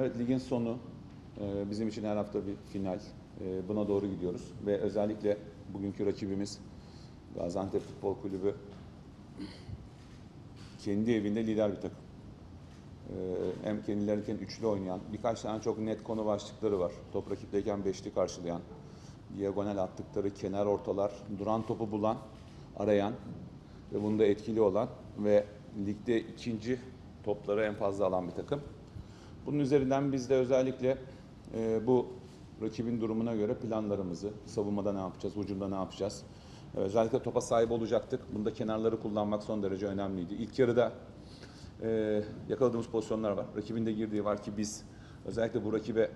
Evet ligin sonu Ee, bizim için her hafta bir final. Ee, Buna doğru gidiyoruz ve özellikle bugünkü rakibimiz Gaziantep Futbol Kulübü kendi evinde lider bir takım. Ee, Hem kendilerinken üçlü oynayan, birkaç tane çok net konu başlıkları var. Top rakipteyken beşli karşılayan, diagonal attıkları kenar ortalar, duran topu bulan, arayan ve bunda etkili olan ve ligde ikinci topları en fazla alan bir takım. Bunun üzerinden biz de özellikle e, bu rakibin durumuna göre planlarımızı, savunmada ne yapacağız, hücumda ne yapacağız. E, özellikle topa sahip olacaktık. Bunda kenarları kullanmak son derece önemliydi. İlk yarıda e, yakaladığımız pozisyonlar var. Rakibin de girdiği var ki biz özellikle bu rakibe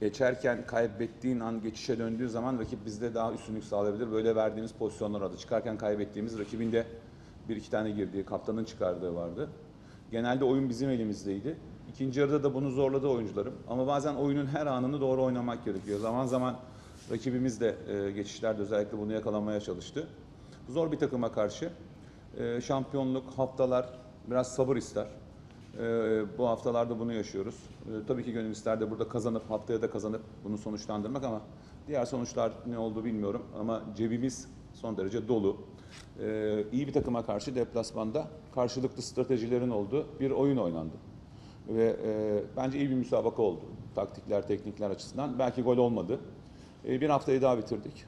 geçerken kaybettiğin an geçişe döndüğü zaman rakip bizde daha üstünlük sağlayabilir. Böyle verdiğimiz pozisyonlar vardı. Çıkarken kaybettiğimiz rakibin de bir iki tane girdiği, kaptanın çıkardığı vardı. Genelde oyun bizim elimizdeydi. İkinci yarıda da bunu zorladı oyuncularım. Ama bazen oyunun her anını doğru oynamak gerekiyor. Zaman zaman rakibimiz de e, geçişlerde özellikle bunu yakalamaya çalıştı. Zor bir takıma karşı e, şampiyonluk, haftalar biraz sabır ister. E, bu haftalarda bunu yaşıyoruz. E, tabii ki gönül ister de burada kazanıp, haftaya da kazanıp bunu sonuçlandırmak ama diğer sonuçlar ne oldu bilmiyorum. Ama cebimiz son derece dolu. E, iyi bir takıma karşı deplasmanda karşılıklı stratejilerin olduğu bir oyun oynandı. Ve e, bence iyi bir müsabaka oldu. Taktikler, teknikler açısından. Belki gol olmadı. E, bir haftayı daha bitirdik.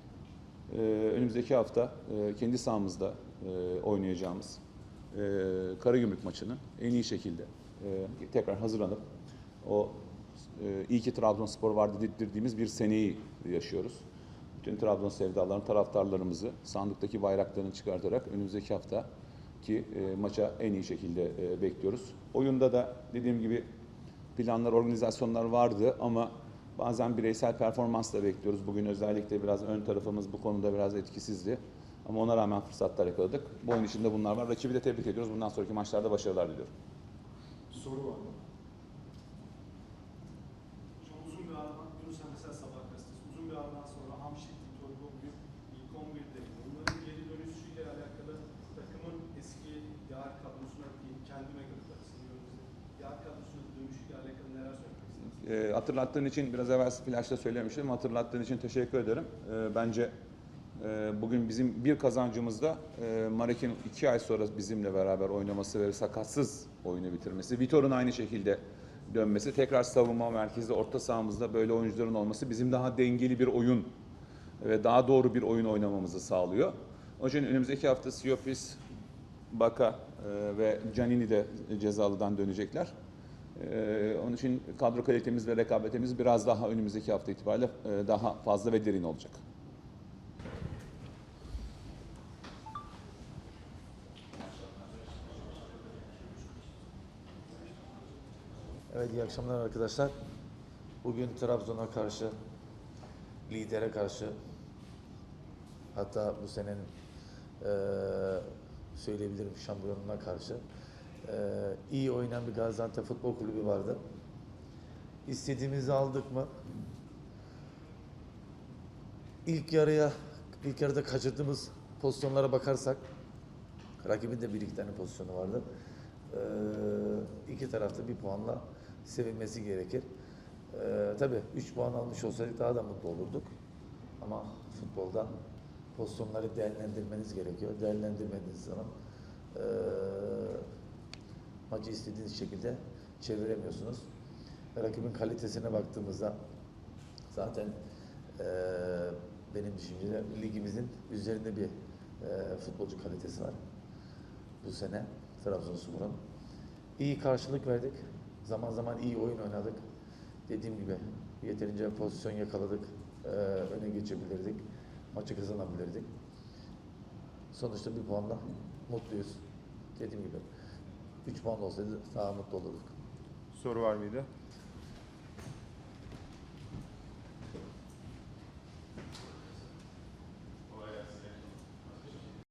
E, önümüzdeki hafta e, kendi sahamızda e, oynayacağımız e, Karagümrük maçını en iyi şekilde e, tekrar hazırlanıp o e, iyi ki Trabzonspor vardı dedirdiğimiz bir seneyi yaşıyoruz. Bütün Trabzon sevdalarını, taraftarlarımızı sandıktaki bayraklarını çıkartarak önümüzdeki hafta ki e, maça en iyi şekilde e, bekliyoruz. Oyunda da dediğim gibi planlar, organizasyonlar vardı ama bazen bireysel performans da bekliyoruz. Bugün özellikle biraz ön tarafımız bu konuda biraz etkisizdi. Ama ona rağmen fırsatlar yakaladık. Bu oyun içinde bunlar var. Rakibi de tebrik ediyoruz. Bundan sonraki maçlarda başarılar diliyorum. Soru var mı? Çok uzun bir aradan, Yunus Emre Sabah aradan sonra Hamşik, bugün ilk 11'de. Bunların geri dönüşüyle alakalı takımın eski yar kadrosuna değil, kendime göre bizi. Yar kadrosuna dönüşüyle alakalı neler söylemek istersiniz? E, hatırlattığın için biraz evvel flaşta söylemiştim. Hatırlattığın için teşekkür ederim. E, bence e, bugün bizim bir kazancımızda e, Marek'in iki ay sonra bizimle beraber oynaması ve sakatsız oyunu bitirmesi. Vitor'un aynı şekilde dönmesi. Tekrar savunma merkezde, orta sahamızda böyle oyuncuların olması bizim daha dengeli bir oyun ve daha doğru bir oyun oynamamızı sağlıyor. Onun için önümüzdeki hafta Siopis, Baka e, ve Canini de cezalıdan dönecekler. Ee, onun için kadro kalitemiz ve rekabetimiz biraz daha önümüzdeki hafta itibariyle e, daha fazla ve derin olacak. Evet iyi akşamlar arkadaşlar. Bugün Trabzon'a karşı, lidere karşı, hatta bu senenin eee söyleyebilirim şampiyonuna karşı eee, iyi oynayan bir Gaziantep Futbol Kulübü vardı. İstediğimizi aldık mı? İlk yarıya, ilk yarıda kaçırdığımız pozisyonlara bakarsak rakibin de bir iki tane pozisyonu vardı. Ee, iki tarafta bir puanla sevinmesi gerekir. Ee, tabii 3 puan almış olsaydık daha da mutlu olurduk. Ama futbolda pozisyonları değerlendirmeniz gerekiyor. Değerlendirmediğiniz zaman ee, maçı istediğiniz şekilde çeviremiyorsunuz. Rakibin kalitesine baktığımızda zaten ee, benim düşüncede ligimizin üzerinde bir ee, futbolcu kalitesi var bu sene Trabzonspor'un. İyi karşılık verdik. Zaman zaman iyi oyun oynadık. Dediğim gibi yeterince pozisyon yakaladık. Ee, öne geçebilirdik. Maçı kazanabilirdik. Sonuçta bir puanla mutluyuz. Dediğim gibi 3 puan olsaydı daha mutlu olurduk. Soru var mıydı?